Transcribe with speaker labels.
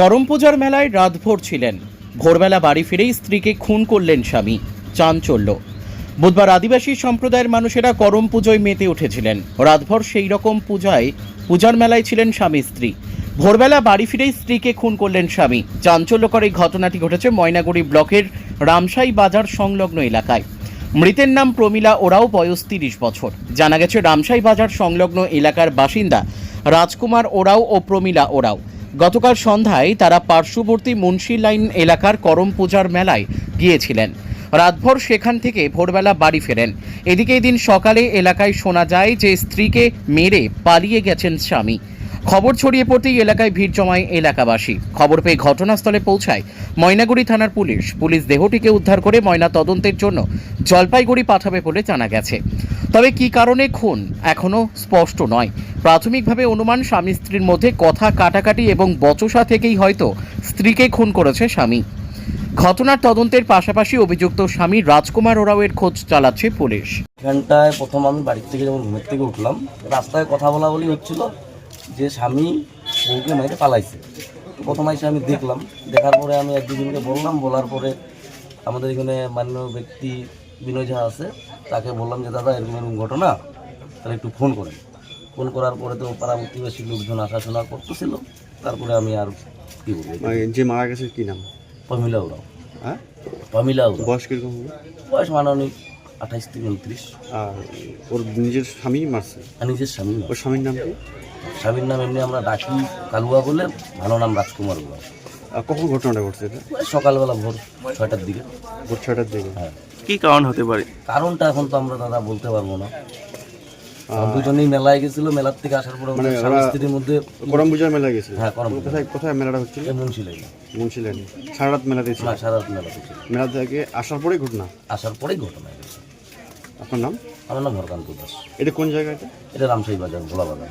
Speaker 1: করম পূজার মেলায় রাতভর ছিলেন। ভোরবেলা বাড়ি ফিরেই স্ত্রীকে খুন করলেন স্বামী। চাঞ্চল্য। বুধবার আদিবাসী সম্প্রদায়ের মানুষেরা করম পুজোয় মেতে উঠেছিলেন। রাতভর সেই রকম পূজায়, পূজার মেলায় ছিলেন স্বামী স্ত্রী। ভোরবেলা বাড়ি ফিরেই স্ত্রীকে খুন করলেন স্বামী। চাঞ্চল্যকর এই ঘটনাটি ঘটেছে ময়নাগুড়ি ব্লকের রামসাই বাজার সংলগ্ন এলাকায়। মৃতের নাম প্রমীলা, ওরাও বয়স তিরিশ বছর। জানা গেছে, রামসাই বাজার সংলগ্ন এলাকার বাসিন্দা রাজকুমার ওরাও ও প্রমীলা ওরাও। গতকাল সন্ধ্যায় তারা পার্শ্ববর্তী মুন্সি লাইন এলাকার করম পূজার মেলায় গিয়েছিলেন। রাতভর সেখান থেকে ভোরবেলা বাড়ি ফেরেন। এদিকে এদিন সকালে এলাকায় শোনা যায় যে স্ত্রীকে মেরে পালিয়ে গেছেন স্বামী। খবর ছড়িয়ে পড়তেই এলাকায় ভিড় জমায় এলাকাবাসী। খবর পেয়ে ঘটনাস্থলে পৌঁছায় ময়নাগুড়ি থানার পুলিশ। পুলিশ দেহটিকে উদ্ধার করে ময়না তদন্তের জন্য জলপাইগুড়ি পাঠাবে বলে জানা গেছে। তবে কি কারণে খুন এখনও স্পষ্ট নয়। প্রাথমিকভাবে অনুমান, স্বামী স্ত্রীর মধ্যে কথা কাটাকাটি এবং বচসা থেকেই হয়তো স্ত্রীকে খুন করেছে স্বামী। ঘটনার তদন্তের পাশাপাশি অভিযুক্ত স্বামী রাজকুমার ওরাওয়ের খোঁজ চালাচ্ছে পুলিশ।
Speaker 2: এখানটায় প্রথম আমি বাড়ির থেকে যখন ঘুমের থেকে উঠলাম, রাস্তায় কথা বলা বলি হচ্ছিল যে স্বামী বউকে মেরে পালাইছে। প্রথম এসে আমি দেখলাম, দেখার পরে আমি এক দুজনকে বললাম, বলার পরে আমাদের এখানে মান্য ব্যক্তি বিনয় ঝা আছে তাকে বললাম যে দাদা এরকম এরকম ঘটনা। তাহলে একটু ফোন করেন। ফোন করার পরে তো পাড়া প্রতিবেশী লোকজন আসাশোনা করতেছিল। তারপরে আমি আর কি বলব?
Speaker 3: মানে যে মারা গেছে কি নাম?
Speaker 2: প্রমিলা উড়াও
Speaker 3: হ্যাঁ?
Speaker 2: প্রমিলা উড়াও
Speaker 3: বয়স কীরকম
Speaker 2: বয়স মাননীয় আঠাইশ থেকে উনত্রিশ।
Speaker 3: আর ওর নিজের স্বামী মারছে?
Speaker 2: নিজের স্বামী
Speaker 3: ওর স্বামীর নাম কি?
Speaker 2: স্বামীর নাম এমনি আমরা ডাকি কালুয়া বলে ভালো নাম রাজকুমার
Speaker 3: আর কখন ঘটনাটা ঘটছে
Speaker 2: সকালবেলা ভোর ছয়টার দিকে।
Speaker 3: ভোর ছয়টার দিকে?
Speaker 2: হ্যাঁ।
Speaker 4: কি কারণ হতে পারে?
Speaker 2: কারণটা এখন তো আমরা দাদা বলতে পারব না। দুজনেই মেলায় গেছিল মেলার থেকে আসার পরে
Speaker 3: মানে
Speaker 2: স্বামী স্ত্রীর মধ্যে
Speaker 3: করম পূজার মেলা গেছে
Speaker 2: হ্যাঁ করম
Speaker 3: কোথায় কোথায় মেলাটা হচ্ছিল?
Speaker 2: মুন্সিলাই
Speaker 3: মুন্সিলেন সারা রাত মেলা দিয়েছিল
Speaker 2: না সারা রাত মেলা থেকে
Speaker 3: মেলা থেকে আসার পরে ঘটনা?
Speaker 2: আসার পরেই ঘটনা
Speaker 3: আপনার নাম?
Speaker 2: আমার নাম হরকান্ত দাস।
Speaker 3: এটা কোন জায়গাটা?
Speaker 2: এটা রামসাই বাজার ভোলা বাজার